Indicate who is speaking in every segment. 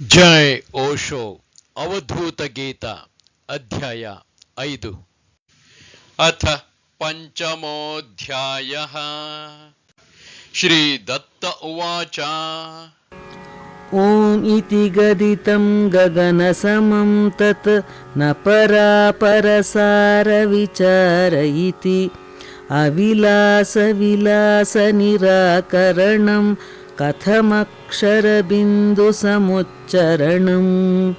Speaker 1: ಜೈ ಓಶೋ ಅವಧೂತ ಗೀತ ಅಧ್ಯಾಯ ಐದು ಅಥ ಪಂಚಮೋಧ್ಯಾಯ ಶ್ರೀ ದತ್ತ ಉವಾಚ
Speaker 2: ॐ इति गदितं गगनसमं तत् न परापरसारविचार इति अविलासविलासनिराकरणं ಕಥಮಕ್ಷರಬಿಂದುಸಮುಚ್ಚರಣಂ.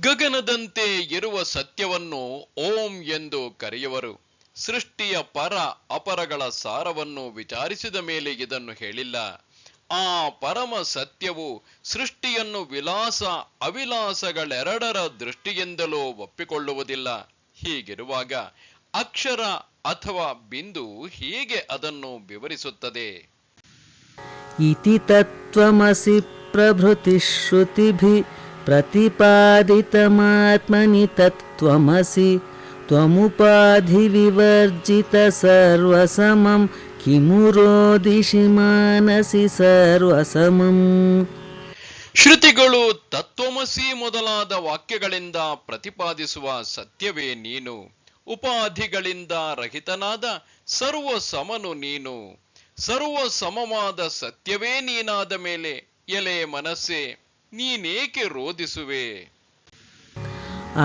Speaker 1: ಗಗನದಂತೆ ಇರುವ ಸತ್ಯವನ್ನು ಓಂ ಎಂದು ಕರೆಯುವರು. ಸೃಷ್ಟಿಯ ಪರ ಅಪರಗಳ ಸಾರವನ್ನು ವಿಚಾರಿಸಿದ ಮೇಲೆ ಇದನ್ನು ಹೇಳಿಲ್ಲ. ಆ ಪರಮ ಸತ್ಯವು ಸೃಷ್ಟಿಯನ್ನು ವಿಲಾಸ, ಅವಿಲಾಸಗಳೆರಡರ ದೃಷ್ಟಿಯಿಂದಲೂ ಒಪ್ಪಿಕೊಳ್ಳುವುದಿಲ್ಲ. ಹೀಗಿರುವಾಗ ಅಕ್ಷರ ಅಥವಾ ಬಿಂದು ಹೀಗೆ ಅದನ್ನು ವಿವರಿಸುತ್ತದೆ.
Speaker 2: इति तत्त्वमसि प्रभृतिश्रुतिभिः प्रतिपादितमात्मनि तत्त्वमसि त्वमुपाधिविवर्जितसर्वसमं किमु रोदिषि मानसि सर्वसमम्
Speaker 1: ಶ್ರುತಿಗಳು ತತ್ವಮಸಿ ಮೊದಲಾದ ವಾಕ್ಯಗಳಿಂದ ಪ್ರತಿಪಾದಿಸುವ ಸತ್ಯವೇ ನೀನು ಉಪಾಧಿಗಳಿಂದ ರಹಿತನಾದ ಸರ್ವ ಸಮನು ನೀನು ಸರ್ವ ಸಮವಾದ ಸತ್ಯವೇ ನೀನಾದ ಮೇಲೆ ಎಲೆ ಮನಸ್ಸೆ ನೀನೇಕೆ ರೋಧಿಸುವೆ?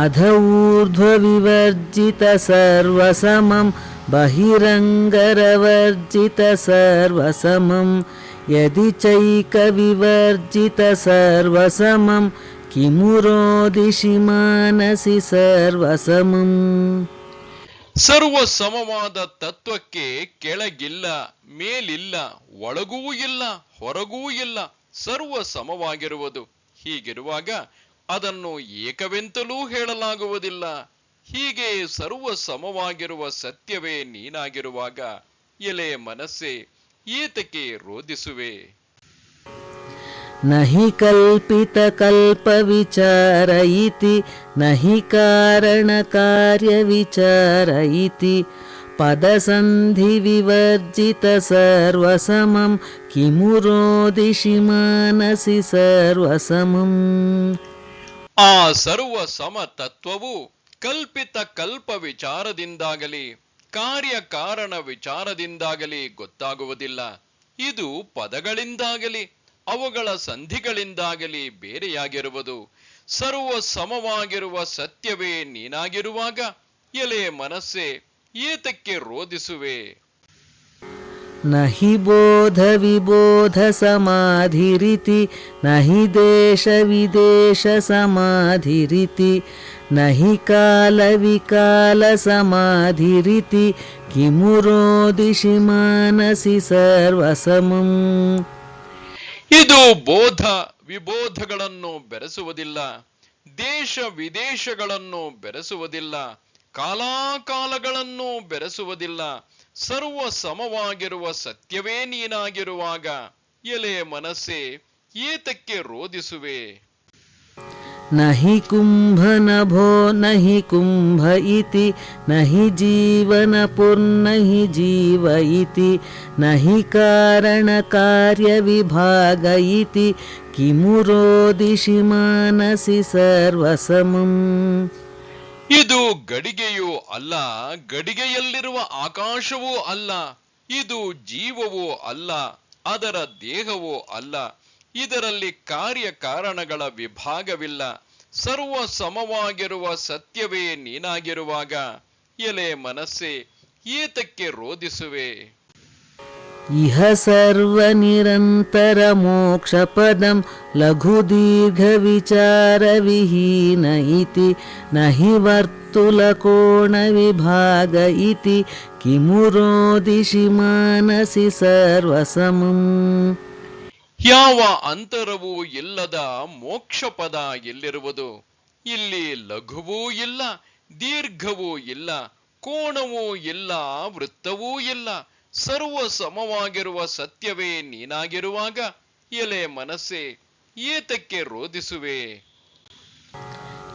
Speaker 2: ಅಧ ಊರ್ಧ್ವವಿವರ್ಜಿತ ಸರ್ವಸಮಂ ಬಹಿರಂಗರವರ್ಜಿತ ಸರ್ವಸಮಂ. ಯದಿ ಚೈಕ ವಿವರ್ಜಿತ ಸರ್ವಸಮಂ ಕಿಮು ರೋದಿಷಿ ಮಾನಸಿ ಸರ್ವಸಮಂ.
Speaker 1: ಸರ್ವ ಸಮವಾದ ತತ್ವಕ್ಕೆ ಕೆಳಗಿಲ್ಲ. ಮೇಲಿಲ್ಲ ಒಳಗೂ ಇಲ್ಲ ಹೊರಗೂ ಇಲ್ಲ ಸರ್ವ ಸಮವಾಗಿರುವುದು ಹೀಗಿರುವಾಗ ಅದನ್ನು ಏಕವೆಂತಲೂ ಹೇಳಲಾಗುವುದಿಲ್ಲ ಹೀಗೆ ಸರ್ವ ಸಮವಾಗಿರುವ ಸತ್ಯವೇ ನೀನಾಗಿರುವಾಗ ಎಲೆ ಮನಸ್ಸೆ ಏತಕ್ಕೆ ರೋಧಿಸುವೆ
Speaker 2: न हि कल्पितकल्पविचार इति न हि कारणकार्यविचार इति पदसन्धिविवर्जितसर्वसमं किमु रोदिषि मानसि सर्वसमम्
Speaker 1: ಆ ಸರ್ವ ಸಮ ತತ್ವವು ಕಲ್ಪಿತ ಕಲ್ಪ ವಿಚಾರದಿಂದಾಗಲಿ ಕಾರ್ಯ ಕಾರಣ ವಿಚಾರದಿಂದಾಗಲಿ ಗೊತ್ತಾಗುವುದಿಲ್ಲ ಇದು ಪದಗಳಿಂದಾಗಲಿ ಅವುಗಳ ಸಂಧಿಗಳಿಂದಾಗಲಿ ಬೇರೆಯಾಗಿರುವುದು ಸರ್ವ ಸಮವಾಗಿರುವ ಸತ್ಯವೇ ನೀನಾಗಿರುವಾಗ ಎಲೆ ಮನಸ್ಸೆ ಏತಕ್ಕೆ ರೋಧಿಸುವೆ?
Speaker 2: ನಹಿ ಬೋಧ ವಿಬೋಧ ಸಮಾಧಿ ರೀತಿ ನಹಿ ದೇಶ ವಿದೇಶ ಸಮಾಧಿ ರೀತಿ ನಹಿ ಕಾಲ ವಿಕಾಲ ಸಮಾಧಿ ರೀತಿ ಕಿಮು ರೋದಿಶಿ ಮಾನಸಿ ಸರ್ವಸಮಂ.
Speaker 1: ಇದು ಬೋಧ ವಿಬೋಧಗಳನ್ನು ಬೆರೆಸುವುದಿಲ್ಲ ದೇಶ ವಿದೇಶಗಳನ್ನು ಬೆರೆಸುವುದಿಲ್ಲ ಕಾಲಾಕಾಲಗಳನ್ನು ಬೆರೆಸುವುದಿಲ್ಲ. ಸರ್ವ ಸಮವಾಗಿರುವ ಸತ್ಯವೇ ನೀನಾಗಿರುವಾಗ ಎಲೆ ಮನಸ್ಸೆ ಏತಕ್ಕೆ ರೋಧಿಸುವೆ?
Speaker 2: ನಹಿ ಕುಂಭ ನಭೋ ನಹಿ ಕುಂಭ ಇತಿ, ನಹಿ ಜೀವನ ಪುರ್ನಹಿ ಜೀವ ಇತಿ, ನಹಿ ಕಾರಣ ಕಾರ್ಯ ವಿಭಾಗ ಇತಿ, ಕಿಮು ರೋದಿಷಿ ಮಾನಸಿ ಸರ್ವಸಮಂ.
Speaker 1: ಇದು ಗಡಿಗೆಯೂ ಅಲ್ಲ, ಗಡಿಗೆಯಲ್ಲಿರುವ ಆಕಾಶವೂ ಅಲ್ಲ, ಇದು ಜೀವವೂ ಅಲ್ಲ, ಅದರ ದೇಹವೂ ಅಲ್ಲ, ಇದರಲ್ಲಿ ಕಾರ್ಯ ಕಾರಣಗಳ ವಿಭಾಗವಿಲ್ಲ, ಸರ್ವ ಸಮವಾಗಿರುವ ಸತ್ಯವೇ ನೀನಾಗಿರುವಾಗ, ಎಲೆ ಮನಸ್ಸೇ, ಏತಕ್ಕೆ ರೋಧಿಸುವೆ?
Speaker 2: इह सर्वनिरन्तरमोक्षपदं लघुदीर्घविचारविहीन इति न हि वर्तुलकोणविभाग इति किमु रोदिषि मानसि सर्वसमम्
Speaker 1: ಯಾವ ಅಂತರವೂ ಇಲ್ಲದ ಮೋಕ್ಷ ಪದ ಎಲ್ಲಿರುವುದು ಇಲ್ಲಿ ಲಘುವೂ ಇಲ್ಲ ದೀರ್ಘವೂ ಇಲ್ಲ ಕೋಣವೂ ಇಲ್ಲ ವೃತ್ತವೂ ಇಲ್ಲ ಸರ್ವ ಸಮವಾಗಿರುವ ಸತ್ಯವೇ ನೀನಾಗಿರುವಾಗ ಎಲೆ ಮನಸ್ಸೆ ಏತಕ್ಕೆ ರೋಧಿಸುವೆ?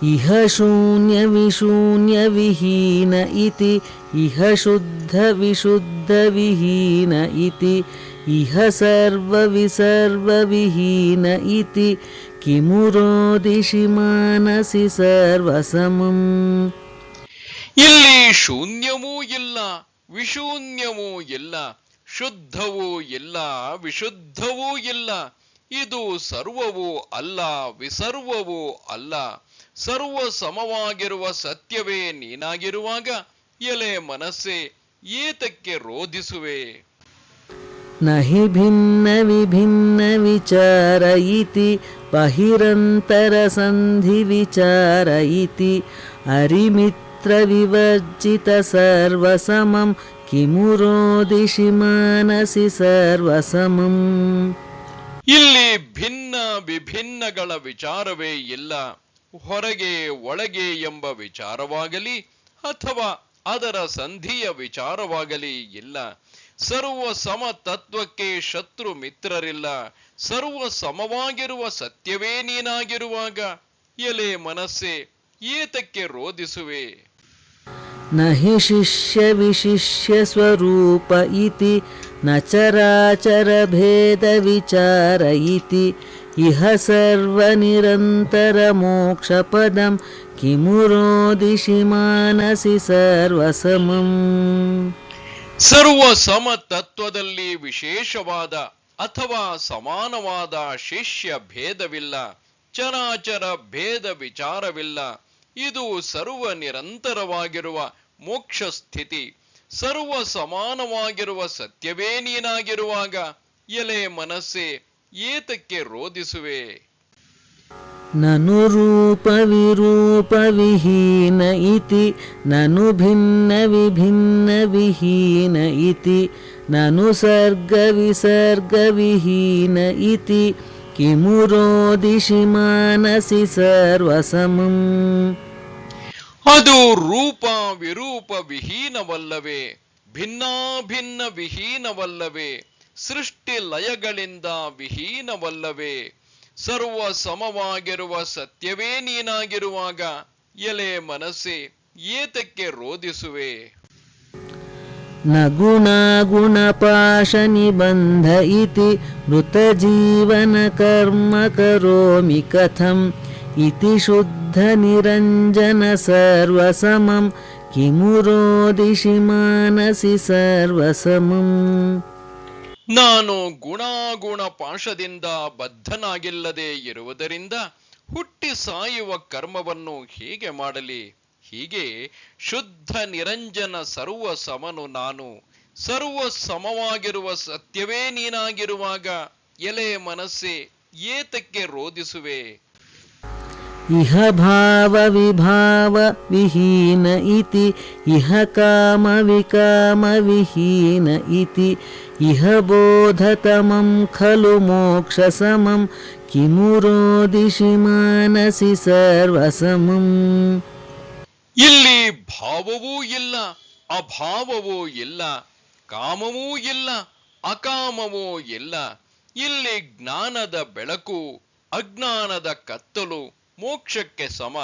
Speaker 2: ಇಹ ಶೂನ್ಯ ವಿಶೂನ್ಯ ವಿಹೀನ ಇತಿ ಇಹ ಶುದ್ಧ ವಿಶುದ್ಧ ವಿಹೀನ ಇತಿ ಇಹ ಸರ್ವ ವಿಸರ್ವ ವಿಹೀನ ಇತಿ ಕಿಮು ರೋದಿಶಿ ಮಾನಸಿ ಸರ್ವಸಮಂ.
Speaker 1: ಇಲ್ಲಿ ಶೂನ್ಯವೂ ಇಲ್ಲ ವಿಶೂನ್ಯವೂ ಎಲ್ಲ ಶುದ್ಧವೂ ಇಲ್ಲ, ವಿಶುದ್ಧವೂ ಇಲ್ಲ. ಇದು ಸರ್ವವೂ ಅಲ್ಲ, ವಿಸರ್ವವೂ ಅಲ್ಲ. ಸರ್ವ ಸಮವಾಗಿರುವ ಸತ್ಯವೇ ನೀನಾಗಿರುವಾಗ, ಎಲೆ ಮನಸ್ಸೆ ಏತಕ್ಕೆ ರೋಧಿಸುವೆ?
Speaker 2: ನಹಿ ಭಿನ್ನ ವಿಭಿನ್ನ ವಿಚಾರ ಇತಿ, ಬಹಿರಂತರ ಸಂಧಿ ವಿಚಾರ ಇತಿ. ಅರಿಮಿತ್ इति अरिमित्रविवर्जितसर्वसमं किमु रोदिषि मानसि सर्वसमम्
Speaker 1: ಇಲ್ಲಿ ಭಿನ್ನ ವಿಭಿನ್ನಗಳ ವಿಚಾರವೇ ಇಲ್ಲ ಹೊರಗೆ ಒಳಗೆ ಎಂಬ ವಿಚಾರವಾಗಲಿ ಅಥವಾ ಅದರ ಸಂಧಿಯ ವಿಚಾರವಾಗಲಿ ಇಲ್ಲ ಸರ್ವ ಸಮ ತತ್ವಕ್ಕೆ ಶತ್ರು ಮಿತ್ರರಿಲ್ಲ ಸರ್ವ ಸಮವಾಗಿರುವ ಸತ್ಯವೇ ನೀನಾಗಿರುವಾಗ ಎಲೆ ಮನಸ್ಸೆ ಏತಕ್ಕೆ ರೋಧಿಸುವೆ
Speaker 2: न हि शिष्यविशिष्यस्वरूप इति न चराचरभेदविचार इति इह सर्वनिरन्तरमोक्षपदं किमु रोदिषि मानसि सर्वसमम्
Speaker 1: ಸರ್ವ ಸಮ ತತ್ವದಲ್ಲಿ ವಿಶೇಷವಾದ ಅಥವಾ ಸಮಾನವಾದ ಶಿಷ್ಯ ಭೇದವಿಲ್ಲ ಚರಾಚರ ಭೇದ ವಿಚಾರವಿಲ್ಲ ಇದು ಸರ್ವ ನಿರಂತರವಾಗಿರುವ ಮೋಕ್ಷ ಸ್ಥಿತಿ ಸರ್ವ ಸಮಾನವಾಗಿರುವ ಸತ್ಯವೇ ನೀನಾಗಿರುವಾಗ ಎಲೆ ಮನಸ್ಸೆ ಏತಕ್ಕೆ ರೋಧಿಸುವೆ?
Speaker 2: ನನು ರೂಪವಿರೂಪವಿಹೀನ ಇತಿ ನನು ಭಿನ್ನ ವಿಭಿನ್ನ ವಿಹೀನ ಇತಿ ನನು ಸರ್ಗ ವಿಸರ್ಗವಿಹೀನ ಇತಿ ಕಿಮುರೋ ದಿಶಿ ಮಾನಸಿ ಸರ್ವಸಮಂ.
Speaker 1: ಅದು ರೂಪ ವಿರೂಪ ವಿಹೀನವಲ್ಲವೇ, ಭಿನ್ನಾಭಿನ್ನ ವಿಹೀನವಲ್ಲವೇ, ಸೃಷ್ಟಿ ಲಯಗಳಿಂದ ವಿಹೀನವಲ್ಲವೇ. ಸರ್ವ ಸಮವಾಗಿರುವ ಸತ್ಯವೇ ನೀನಾಗಿರುವಾಗ ಎಲೆ ಮನಸ್ಸೆ ಏತಕ್ಕೆ ರೋಧಿಸುವೆ.
Speaker 2: ನ ಗುಣ ಗುಣ ಪಾಶ ನಿಬಂಧ ಇತಿ ಮೃತ ಜೀವನ ಕರ್ಮ ಕರೋಮಿ ಕಥಂ ಇತಿ ಶುದ್ಧ शुद्धनिरञ्जनसर्वसमं किमु रोदिषि मानसि सर्वसमम्
Speaker 1: ನಾನು ಗುಣಾಗುಣ ಪಾಶದಿಂದ ಬದ್ಧನಾಗಿಲ್ಲದೆ ಇರುವುದರಿಂದ ಹುಟ್ಟಿ ಸಾಯುವ ಕರ್ಮವನ್ನು ಹೇಗೆ ಮಾಡಲಿ ಹೀಗೆ ಶುದ್ಧ ನಿರಂಜನ ಸರ್ವ ಸಮನು ನಾನು ಸರ್ವ ಸಮವಾಗಿರುವ ಸತ್ಯವೇ ನೀನಾಗಿರುವಾಗ ಎಲೆ ಮನಸ್ಸೆ ಏತಕ್ಕೆ ರೋಧಿಸುವೆ
Speaker 2: ಇಹ ಭಾವ ವಿಭಾವ ವಿಹೀನ ಇತಿ ಇಹ ಕಾಮ ವಿಕಾಮ ವಿಹೀನ ಇತಿ ಇಹ ಬೋಧತಮಂ ಖಲು ಮೋಕ್ಷ ಸಮಂ ಕಿಮು ರೋದಿಶಿ ಮಾನಸಿ ಸರ್ವಸಮಂ.
Speaker 1: ಇಲ್ಲಿ ಭಾವವೂ ಇಲ್ಲ, ಅಭಾವವೂ ಇಲ್ಲ, ಕಾಮವೂ ಇಲ್ಲ, ಅಕಾಮವೂ ಇಲ್ಲ. ಇಲ್ಲಿ ಜ್ಞಾನದ ಬೆಳಕು, ಅಜ್ಞಾನದ ಕತ್ತಲು ಮೋಕ್ಷಕ್ಕೆ ಸಮ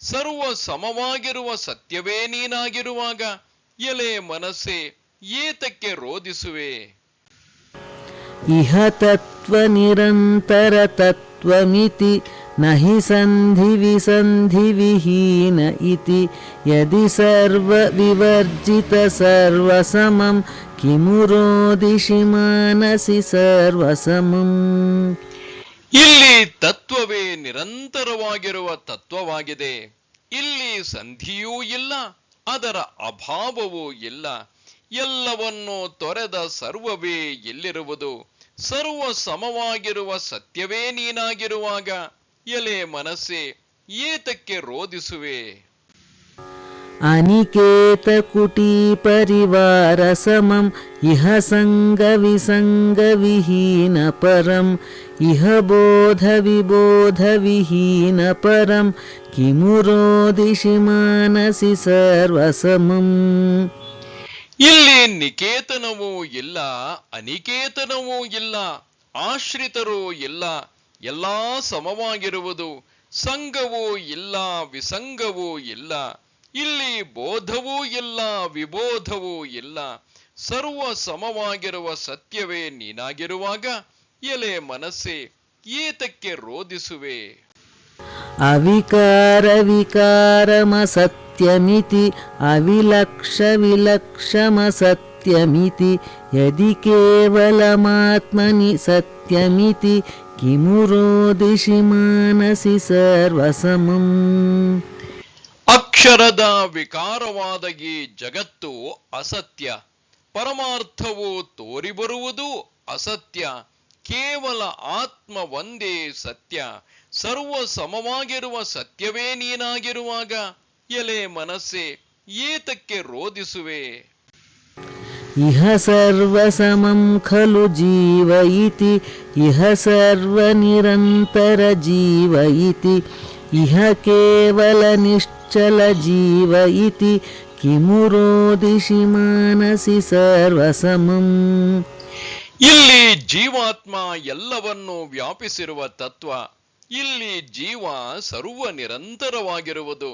Speaker 1: ಸರ್ವ ಸಮವಾಗಿರುವ ಸತ್ಯವೇ ನೀನಾಗಿರುವಾಗ ಎಲೆ ಮನಸ್ಸೆ ಏತಕ್ಕೆ ರೋಧಿಸುವೆ
Speaker 2: इह तत्त्वनिरन्तरतत्त्वमिति न हि सन्धिविसन्धिविहीन इति यदि सर्वविवर्जितसर्वसमं किमु रोदिषि मानसि सर्वसमम्
Speaker 1: ಇಲ್ಲಿ ತತ್ವವೇ ನಿರಂತರವಾಗಿರುವ ತತ್ವವಾಗಿದೆ. ಇಲ್ಲಿ ಸಂಧಿಯೂ ಇಲ್ಲ, ಅದರ ಅಭಾವವೂ ಇಲ್ಲ. ಎಲ್ಲವನ್ನೂ ತೊರೆದ ಸರ್ವವೇ ಎಲ್ಲಿರುವುದು ಸರ್ವ ಸಮವಾಗಿರುವ ಸತ್ಯವೇ ನೀನಾಗಿರುವಾಗ ಎಲೆ ಮನಸ್ಸೇ ಏತಕ್ಕೆ ರೋಧಿಸುವೆ?
Speaker 2: अनिकेतकुटीपरिवारसमम् इह सङ्गविसङ्गविहीनपरम् इह बोधविबोधविहीनपरं किमु रोदिषि मानसि सर्वसमम्
Speaker 1: ಇಲ್ಲಿ ನಿಕೇತನವೂ ಇಲ್ಲ ಅನಿಕೇತನವೂ ಇಲ್ಲ ಆಶ್ರಿತರೂ ಇಲ್ಲ ಎಲ್ಲಾ ಸಮವಾಗಿರುವುದು ಸಂಘವೂ ಇಲ್ಲ ವಿಸಂಗವೂ ಇಲ್ಲ ಇಲ್ಲಿ ಬೋಧವೂ ಇಲ್ಲ, ವಿಬೋಧವೂ ಇಲ್ಲ. ಸರ್ವ ಸಮವಾಗಿರುವ ಸತ್ಯವೇ ನೀನಾಗಿರುವಾಗ ಎಲೆ ಮನಸ್ಸೇ ಏತಕ್ಕೆ ರೋಧಿಸುವೆ?
Speaker 2: ಅವಿಕಾರ ವಿಕಾರಮ ಸತ್ಯಮಿತಿ, ಅವಿಲಕ್ಷ ವಿಲಕ್ಷಮ ಸತ್ಯಮಿತಿ, ಯದಿ ಕೇವಲ ಮಾತ್ಮನಿ ಸತ್ಯಮಿತಿ, ಕಿಮು ರೋದಿಷಿ ಮಾನಸಿ ಸರ್ವಸಮಂ.
Speaker 1: ಅಕ್ಷರದ ವಿಕಾರವಾದ ಈ ಜಗತ್ತು ಅಸತ್ಯ. ಪರಮಾರ್ಥವು ತೋರಿಬರುವುದು ಅಸತ್ಯ. ಕೇವಲ ಆತ್ಮ ಒಂದೇ ಸತ್ಯ. ಸರ್ವ ಸಮವಾಗಿರುವ ಸತ್ಯವೇ ನೀನಾಗಿರುವಾಗ ಎಲೆ ಮನಸ್ಸೆ ಏತಕ್ಕೆ ರೋಧಿಸುವೆ?
Speaker 2: ಇಹ ಸರ್ವ ಸಮಂ ಖಲು ಜೀವ ಇತಿ. ಇಹ ಸರ್ವ ನಿರಂತರ ಜೀವ ಇತಿ. ಇಹ ಕೇವಲ ನಿಷ್ಠ केवलनिश्चलजीव इति किमु रोदिषि मानसि सर्वसमम्
Speaker 1: ಇಲ್ಲಿ ಜೀವಾತ್ಮ ಎಲ್ಲವನ್ನೂ ವ್ಯಾಪಿಸಿರುವ ತತ್ವ ಇಲ್ಲಿ ಜೀವ ಸರ್ವ ನಿರಂತರವಾಗಿರುವುದು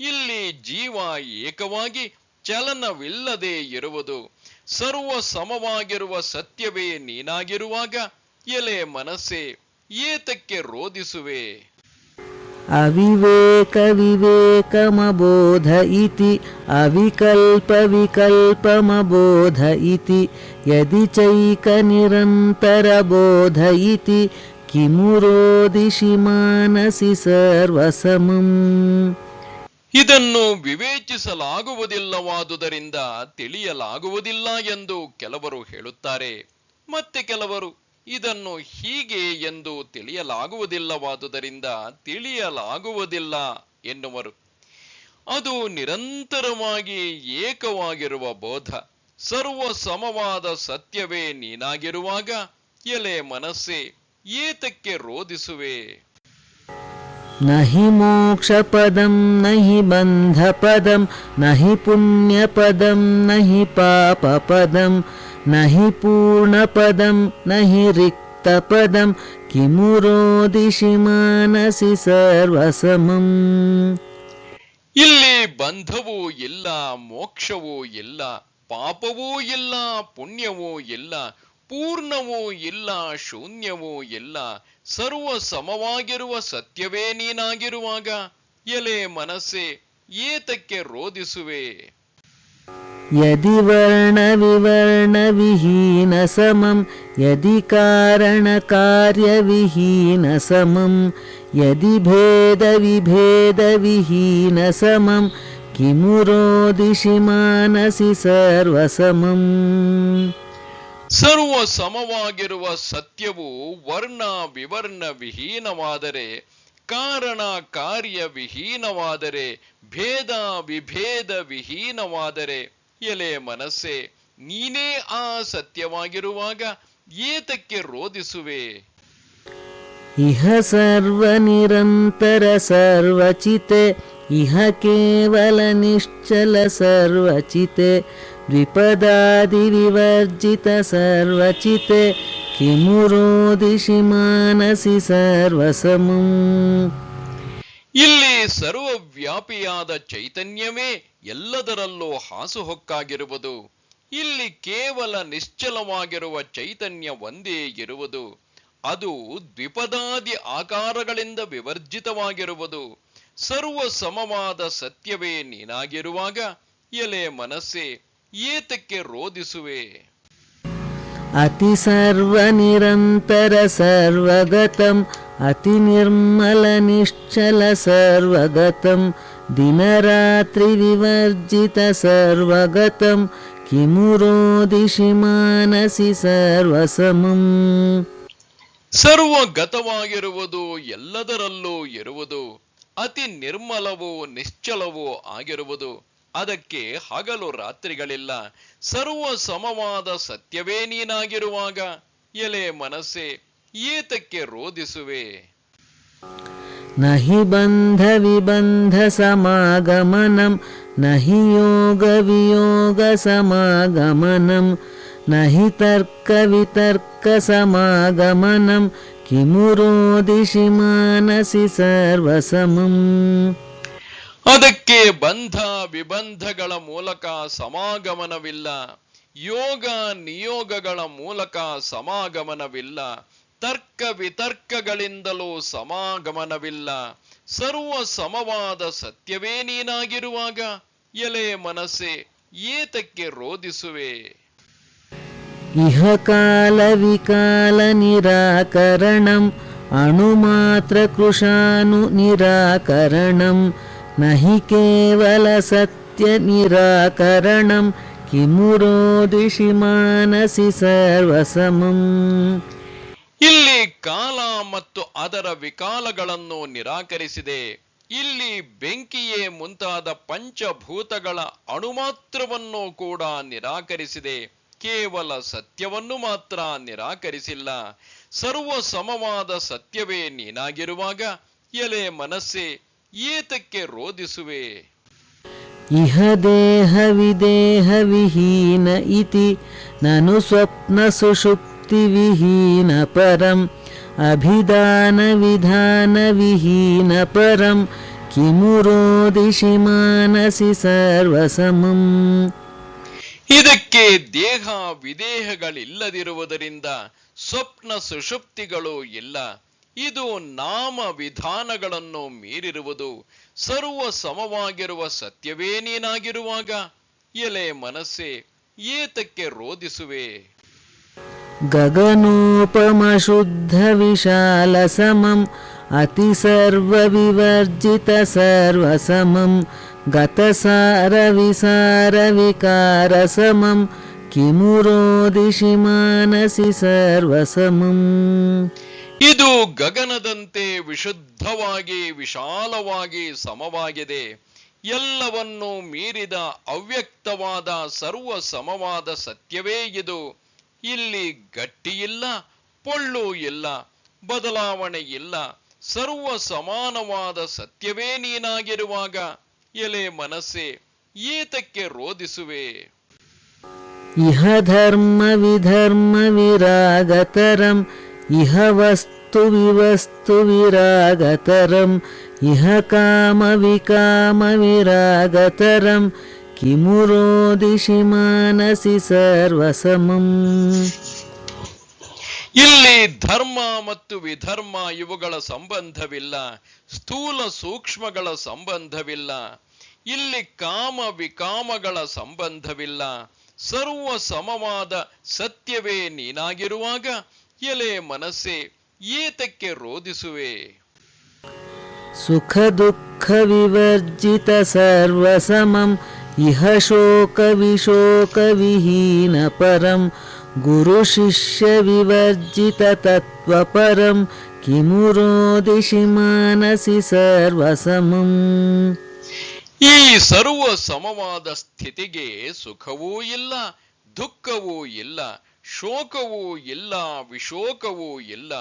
Speaker 1: ಇಲ್ಲಿ ಜೀವ ಏಕವಾಗಿ ಚಲನವಿಲ್ಲದೆ ಇರುವುದು ಸರ್ವ ಸಮವಾಗಿರುವ ಸತ್ಯವೇ ನೀನಾಗಿರುವಾಗ ಎಲೆ ಮನಸ್ಸೆ ಏತಕ್ಕೆ ರೋಧಿಸುವೆ
Speaker 2: अविवेकविवेकमबोध इति अविकल्पविकल्पमबोध इति यदि चैकनिरन्तरबोध इति किमु रोदिषि मानसि सर्वसमम्
Speaker 1: ಇದನ್ನು ವಿವೇಚಿಸಲಾಗುವುದಿಲ್ಲವಾದುದರಿಂದ ತಿಳಿಯಲಾಗುವುದಿಲ್ಲ ಎಂದು ಕೆಲವರು ಹೇಳುತ್ತಾರೆ ಮತ್ತೆ ಕೆಲವರು ಇದನ್ನು ಹೀಗೆ ಎಂದು ತಿಳಿಯಲಾಗುವುದಿಲ್ಲವಾದುದರಿಂದ ತಿಳಿಯಲಾಗುವುದಿಲ್ಲ ಎನ್ನುವರು. ಅದು ನಿರಂತರವಾಗಿ ಏಕವಾಗಿರುವ ಬೋಧ. ಸರ್ವ ಸಮವಾದ ಸತ್ಯವೇ ನೀನಾಗಿರುವಾಗ ಎಲೆ ಮನಸ್ಸೆ ಏತಕ್ಕೆ ರೋಧಿಸುವೆ?
Speaker 2: ನಹಿ ಮೋಕ್ಷ ಪದಂ, ನಹಿ ಬಂಧ ಪದಂ ನಹಿ ಪುಣ್ಯ ಪದಂ, ನಹಿ ಪಾಪ ಪದಂ. न हि पूर्णपदं न हि रिक्तपदं किमु रोदिषि मानसि सर्वसमम्
Speaker 1: ಇಲ್ಲಿ ಬಂಧವೂ ಇಲ್ಲ ಮೋಕ್ಷವೂ ಇಲ್ಲ ಪಾಪವೂ ಇಲ್ಲ ಪುಣ್ಯವೂ ಇಲ್ಲ ಪೂರ್ಣವೂ ಇಲ್ಲ ಶೂನ್ಯವೂ ಇಲ್ಲ ಸರ್ವ ಸಮವಾಗಿರುವ ಸತ್ಯವೇ ನೀನಾಗಿರುವಾಗ ಎಲೆ ಮನಸ್ಸೆ ಏತಕ್ಕೆ ರೋಧಿಸುವೆ
Speaker 2: यदि वर्णविवर्णविहीनसमं यदि कारणकार्यविहीनसमं यदि भेदविभेदविहीनसमं किमु रोदिषि मानसि सर्वसमम्
Speaker 1: ಸರ್ವ ಸಮವಾಗಿರುವ ಸತ್ಯವು ವರ್ಣ ವಿವರ್ಣ ವಿಹೀನವಾದರೆ ಕಾರಣ ಕಾರ್ಯ ವಿಹೀನವಾದರೆ, ಭೇದ ವಿಭೇದ ವಿಹೀನವಾದರೆ ಎಲೆ ಮನಸ್ಸೆ, ನೀನೇ ಆ ಸತ್ಯವಾಗಿರುವಾಗ ಏತಕ್ಕೆ ರೋಧಿಸುವೆ?
Speaker 2: ಇಹ ಸರ್ವ ನಿರಂತರ ಸರ್ವಚಿತೆ ಇಹ ಕೇವಲ ನಿಶ್ಚಲ ಸರ್ವಚಿತೆ ದ್ವಿಪದಾದಿವಿವರ್ಜಿತ ಸರ್ವಚಿತೆ ಕಿಮುರೋದಿಶಿ ಮಾನಸಿ ಸರ್ವಸಮು.
Speaker 1: ಇಲ್ಲಿ ಸರ್ವವ್ಯಾಪಿಯಾದ ಚೈತನ್ಯವೇ ಎಲ್ಲದರಲ್ಲೂ ಹಾಸುಹೊಕ್ಕಾಗಿರುವುದು. ಇಲ್ಲಿ ಕೇವಲ ನಿಶ್ಚಲವಾಗಿರುವ ಚೈತನ್ಯ ಒಂದೇ ಇರುವುದು. ಅದು ದ್ವಿಪದಾದಿ ಆಕಾರಗಳಿಂದ ವಿವರ್ಜಿತವಾಗಿರುವುದು. ಸರ್ವ ಸಮವಾದ ಸತ್ಯವೇ ನೀನಾಗಿರುವಾಗ ಎಲೆ ಮನಸ್ಸೆ ಏತಕ್ಕೆ ರೋಧಿಸುವೆ?
Speaker 2: ಅತಿ ಸರ್ವ ನಿರಂತರ ಸರ್ವಗತಂ ಅತಿ ನಿರ್ಮಲ ನಿಶ್ಚಲ ಸರ್ವಗತಂ ದಿನರಾತ್ರಿ ವಿವರ್ಜಿತ ಸರ್ವಗತಂ ಕಿಮು ರೋದಿಷಿ ಮಾನಸಿ ಸರ್ವಸಮಂ.
Speaker 1: ಸರ್ವಗತವಾಗಿರುವುದು ಎಲ್ಲದರಲ್ಲೂ ಇರುವುದು. ಅತಿ ನಿರ್ಮಲವೂ, ನಿಶ್ಚಲವೂ ಆಗಿರುವುದು. ಅದಕ್ಕೆ ಹಗಲು ರಾತ್ರಿಗಳಿಲ್ಲ. ಸರ್ವ ಸಮವಾದ ಸತ್ಯವೇ ನೀನಾಗಿರುವಾಗ. ಎಲೆ ಮನಸ್ಸೆ, ಏತಕ್ಕೆ ರೋಧಿಸುವೆ?
Speaker 2: ನಹಿ ಬಂಧ ವಿಬಂಧ ಸಮಾಗಮನಂ. ನಹಿ ಯೋಗ ವಿಯೋಗ ಸಮಾಗಮನಂ. ನಹಿ ತರ್ಕ ವಿತರ್ಕ ಸಮಾಗಮನಂ. ಕಿಮುರೋದಿಶಿ ಮಾನಸಿ ಸರ್ವಸಮಂ.
Speaker 1: ಅದಕ್ಕೆ ಬಂಧ ವಿಬಂಧಗಳ ಮೂಲಕ ಸಮಾಗಮನವಿಲ್ಲ. ಯೋಗ ನಿಯೋಗಗಳ ಮೂಲಕ ಸಮಾಗಮನವಿಲ್ಲ. ತರ್ಕ ವಿತರ್ಕಗಳಿಂದಲೂ ಸಮಾಗಮನವಿಲ್ಲ. ಸರ್ವ ಸಮವಾದ ಸತ್ಯವೇ ನೀನಾಗಿರುವಾಗ ಎಲೆ ಮನಸ್ಸೆ ಏತಕ್ಕೆ ರೋಧಿಸುವೆ?
Speaker 2: ಇಹ ಕಾಲ ವಿಕಾಲ ನಿರಾಕರಣಂ ಅಣುಮಾತ್ರ ಕೃಶಾನು ನಿರಾಕರಣಂ ನಹಿ ಕೇವಲ ಸತ್ಯ ನಿರಾಕರಣಂ ಕಿಮುರೋದಿಶಿ ಮಾನಸಿ ಸರ್ವಸಮಂ
Speaker 1: ಇಲ್ಲಿ ಕಾಲ ಮತ್ತು ಅದರ ವಿಕಾಲಗಳನ್ನು ನಿರಾಕರಿಸಿದೆ. ಇಲ್ಲಿ ಬೆಂಕಿಯೇ ಮುಂತಾದ ಪಂಚಭೂತಗಳ ಅಣುಮಾತ್ರವನ್ನು ಕೂಡ ನಿರಾಕರಿಸಿದೆ. ಕೇವಲ ಸತ್ಯವನ್ನು ಮಾತ್ರ ನಿರಾಕರಿಸಿಲ್ಲ. ಸರ್ವ ಸಮವಾದ ಸತ್ಯವೇ ನೀನಾಗಿರುವಾಗ ಎಲೆ ಮನಸ್ಸೆ ಏತಕ್ಕೆ ರೋಧಿಸುವೆ?
Speaker 2: ಇಹ ದೇಹ ವಿದೇಹ ವಿಹೀನ ಇತಿ ನಾನು ಸ್ವಪ್ನ ಸುಷುಪ್ತಿ ವಿಹೀನ ಪರಂ ಅಭಿಧಾನ ವಿಧಾನ ವಿಹೀನ ಪರಂ ಕಿಮು ರೋದಿಷಿ ಮಾನಸಿ ಸರ್ವಸಮಂ.
Speaker 1: ಇದಕ್ಕೆ ಇದಕ್ಕೆ ದೇಹ ವಿದೇಹಗಳಿಲ್ಲದಿರುವುದರಿಂದ ಸ್ವಪ್ನ ಸುಷುಪ್ತಿಗಳು ಇಲ್ಲ. ಇದು ನಾಮ ವಿಧಾನಗಳನ್ನು ಮೀರಿರುವುದು ಸರ್ವ ಸಮವಾಗಿರುವ ಸತ್ಯವೇ ಎಲೆ ಮನಸ್ಸೆ, ಏತಕ್ಕೆ ರೋಧಿಸುವೆ?
Speaker 2: ಗಗನೋಪಮ ಶುದ್ಧ ವಿಶಾಲ ಸಮಂ ಅತಿ ಸರ್ವ ವಿವರ್ಜಿತ ಸರ್ವ ಸಮಂ गतसारविसारविकारसमं किमुरोदिषि मानसि सर्वसमम्
Speaker 1: ಇದು ಗಗನದಂತೆ ವಿಶುದ್ಧವಾಗಿ ವಿಶಾಲವಾಗಿ ಸಮವಾಗಿದೆ ಎಲ್ಲವನ್ನೂ ಮೀರಿದ ಅವ್ಯಕ್ತವಾದ ಸರ್ವ ಸಮವಾದ ಸತ್ಯವೇ ಇದು ಇಲ್ಲಿ ಗಟ್ಟಿಯಿಲ್ಲ ಪೊಳ್ಳು ಇಲ್ಲ ಬದಲಾವಣೆ ಇಲ್ಲ ಸರ್ವ ಸಮಾನವಾದ ಸತ್ಯವೇ ನೀನಾಗಿರುವಾಗ ಎಲೆ ಮನಸ್ಸೆ ಏತಕ್ಕೆ ರೋಧಿಸುವೆ?
Speaker 2: ಇಹ ಧರ್ಮ ವಿಧರ್ಮ ವಿರಾಗತರಂ ಇಹ ವಸ್ತು ವಿವಸ್ತು ವಿರಾಗತರಂ ಇಹ ಕಾಮ ವಿಕಾಮ ವಿರಾಗತರಂ ಕಿಮು ಮನಸಿ ಮಾನಸಿ ಸರ್ವಸಮಂ.
Speaker 1: ಇಲ್ಲಿ ಧರ್ಮ ಮತ್ತು ವಿಧರ್ಮ ಇವುಗಳ ಸಂಬಂಧವಿಲ್ಲ ಸ್ಥೂಲ ಸೂಕ್ಷ್ಮಗಳ ಸಂಬಂಧವಿಲ್ಲ. ಇಲ್ಲಿ ಕಾಮ ವಿಕಾಮಗಳ ಸಂಬಂಧವಿಲ್ಲ. ಸರ್ವ ಸಮವಾದ ಸತ್ಯವೇ ನೀನಾಗಿರುವಾಗ ಎಲೆ ಮನಸ್ಸೆ ಏತಕ್ಕೆ ರೋಧಿಸುವೆ?
Speaker 2: ಸುಖ ದುಃಖ ವಿವರ್ಜಿತ ಸರ್ವಸಮಂ, ಇಹ ಶೋಕ ವಿಶೋಕ ವಿಹೀನ ಪರಂ, ಗುರು ಶಿಷ್ಯ ವಿವರ್ಜಿತ ತತ್ವ ಪರಂ ಕಿಮು ರೋದಿಷಿ ಮಾನಸಿ ಸರ್ವಸಮಂ.
Speaker 1: ಈ ಸರ್ವ ಸಮವಾದ ಸ್ಥಿತಿಗೆ ಸುಖವೂ ಇಲ್ಲ, ದುಃಖವೂ ಇಲ್ಲ, ಶೋಕವೂ ಇಲ್ಲ, ವಿಶೋಕವೂ ಇಲ್ಲ,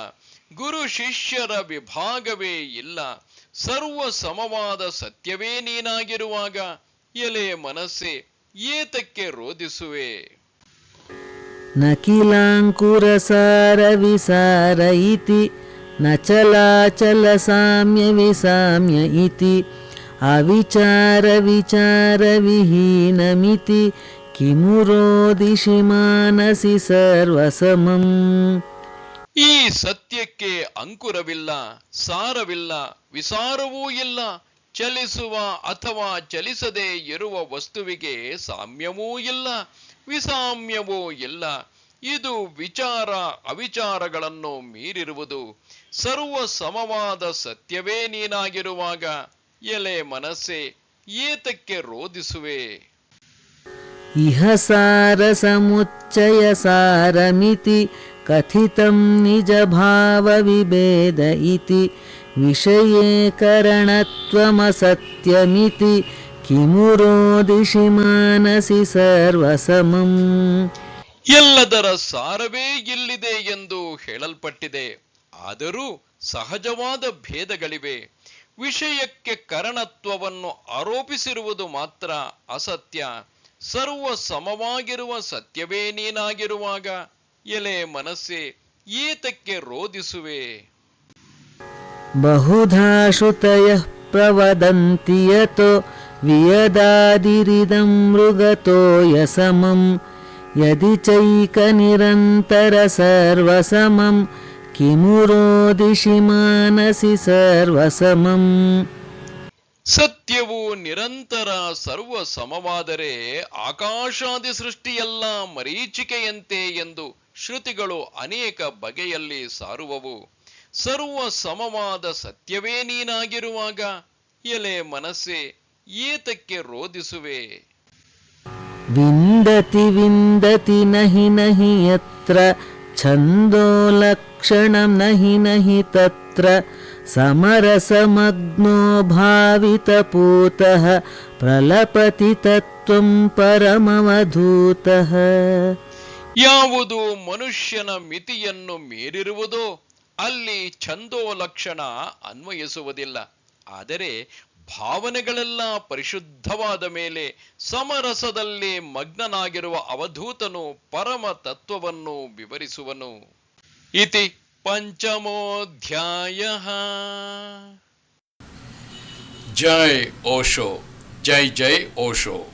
Speaker 1: ಗುರು ಶಿಷ್ಯರ ವಿಭಾಗವೇ ಇಲ್ಲ, ಸರ್ವ ಸಮವಾದ ಸತ್ಯವೇ ನೀನಾಗಿರುವಾಗ ಎಲೆ ಮನಸ್ಸೆ ಏತಕ್ಕೆ ರೋಧಿಸುವೆ?
Speaker 2: ನಕಿಲಾಂಕುರ ಸಾರ ವಿಸಾರ ಇತಿ ನಚಲಾಚಲ ಸಾಮ್ಯ ವಿಸಾಮ್ಯ ಇತಿ ಅವಿಚಾರ ವಿಚಾರ ವಿಹೀನಮಿತಿ ಕಿಮು ರೋದಿಶಿ ಮಾನಸಿ ಸರ್ವಸಮಂ.
Speaker 1: ಈ ಸತ್ಯಕ್ಕೆ ಅಂಕುರವಿಲ್ಲ, ಸಾರವಿಲ್ಲ, ವಿಸಾರವೂ ಇಲ್ಲ. ಚಲಿಸುವ ಅಥವಾ ಚಲಿಸದೆ ಇರುವ ವಸ್ತುವಿಗೆ ಸಾಮ್ಯವೂ ಇಲ್ಲ, ವಿಸಾಮ್ಯವೂ ಇಲ್ಲ. ಇದು ವಿಚಾರ ಅವಿಚಾರಗಳನ್ನು ಮೀರಿರುವುದು. ಸರ್ವ ಸಮವಾದ ಸತ್ಯವೇ ನೀನಾಗಿರುವಾಗ ಎಲೆ ಮನಸ್ಸೆ ಏತಕ್ಕೆ ರೋಧಿಸುವೆ?
Speaker 2: ಇಹ ಸಾರ ಸಮುಚ್ಚಯ ಸಾರಮಿತಿ ಕಥಿತಂ ನಿಜ ಭಾವ ವಿಭೇದ ಇತಿ ವಿಷಯೇ ಕರಣತ್ವಮಸತ್ಯಮಿತಿ ಕಿಮು ಮಾನಸಿ ಸರ್ವಸಮಂ.
Speaker 1: ಎಲ್ಲದರ ಸಾರವೇ ಎಲ್ಲಿದೆ ಎಂದು ಹೇಳಲ್ಪಟ್ಟಿದೆ. ಆದರೂ ಸಹಜವಾದ ಭೇದಗಳಿವೆ. ವಿಷಯಕ್ಕೆ ಕರಣತ್ವವನ್ನು ಆರೋಪಿಸಿರುವುದು ಮಾತ್ರ ಅಸತ್ಯ. ಸರ್ವ ಸಮವಾಗಿರುವ ಸತ್ಯವೇ ನೀನಾಗಿರುವಾಗ ಎಲೆ ಮನಸ್ಸೆ ಏತಕ್ಕೆ ರೋಧಿಸುವೆ?
Speaker 2: ಬಹುಧಾ ಶ್ರುತಯ ಪ್ರವದಂತಿಯತೋ ವಿಯದಾದಿರಿದಂ ಮೃಗತೋ ಯಸಮಂ. ಯದಿ ಚೈಕ ನಿರಂತರ ಸರ್ವಸಮಂ. ಕಿಮುರೋದಿಶಿ ಮಾನಸಿ ಸರ್ವಸಮಂ.
Speaker 1: ಸತ್ಯವು ನಿರಂತರ ಸರ್ವ ಸಮವಾದರೆ ಆಕಾಶಾದಿ ಸೃಷ್ಟಿಯೆಲ್ಲ ಮರೀಚಿಕೆಯಂತೆ ಎಂದು ಶ್ರುತಿಗಳು ಅನೇಕ ಬಗೆಯಲ್ಲಿ ಸಾರುವವು. ಸರ್ವ ಸಮವಾದ ಸತ್ಯವೇ ನೀನಾಗಿರುವಾಗ ಎಲೆ ಮನಸ್ಸೆ ಏತಕ್ಕೆ ರೋಧಿಸುವೆ?
Speaker 2: ವಿಂದತಿ ವಿಂದತಿ ನಹಿ ನಹಿ ಯತ್ರ ಛಂದೋಲಕ್ लक्षणं नहि नहि तत्र समरसमग्नो भावितपूतः प्रलपति तत्त्वं परमवधूतः
Speaker 1: ಯಾವುದು ಮನುಷ್ಯನ ಮಿತಿಯನ್ನು ಮೀರಿರುವುದೋ ಅಲ್ಲಿ ಛಂದೋ ಲಕ್ಷಣ ಅನ್ವಯಿಸುವುದಿಲ್ಲ ಆದರೆ ಭಾವನೆಗಳೆಲ್ಲ ಪರಿಶುದ್ಧವಾದ ಮೇಲೆ ಸಮರಸದಲ್ಲಿ ಮಗ್ನನಾಗಿರುವ ಅವಧೂತನು ಪರಮ ತತ್ವವನ್ನು ವಿವರಿಸುವನು इति পঞ্চমোধ্যায়ः জয় ওশো জয় জয় ওশো